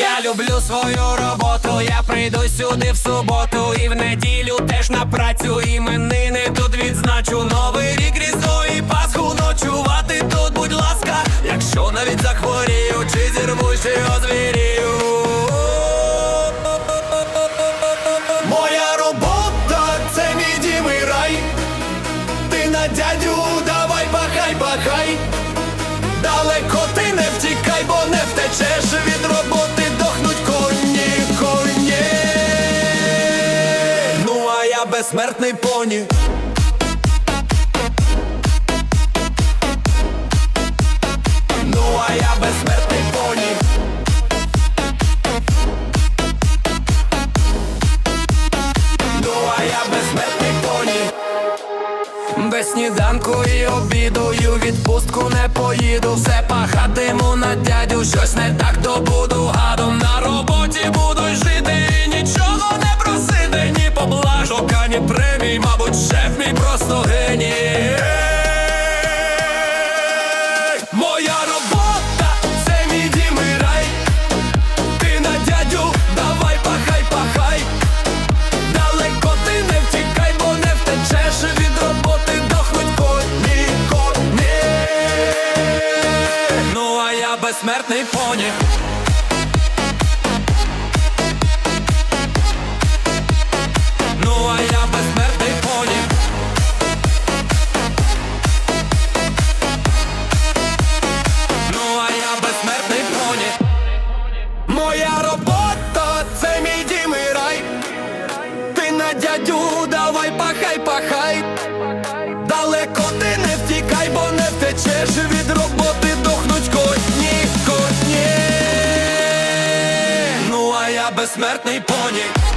Я люблю свою роботу, я прийду сюди в суботу і в неділю теж на працю. Іменини тут відзначу новий рік різдво і Пасху ночувати тут, будь ласка, якщо навіть захворію, чи зірву, чи озвірію. Моя робота це мій рай. Ти на дядю давай пахай, пахай. Далеко безсмертний поні. Ну а я безсмертний поні. Ну а я безсмертний поні. Без сніданку і обіду і у відпустку не поїду. Все пахатиму на дядю, щось не так добуду гадом. Безсмертний поні. Ну а я безсмертний поні. Ну а я безсмертний поні. Моя робота це мій дім і рай. Ти на дядю, давай пахай, пахай. Я безсмертний поні.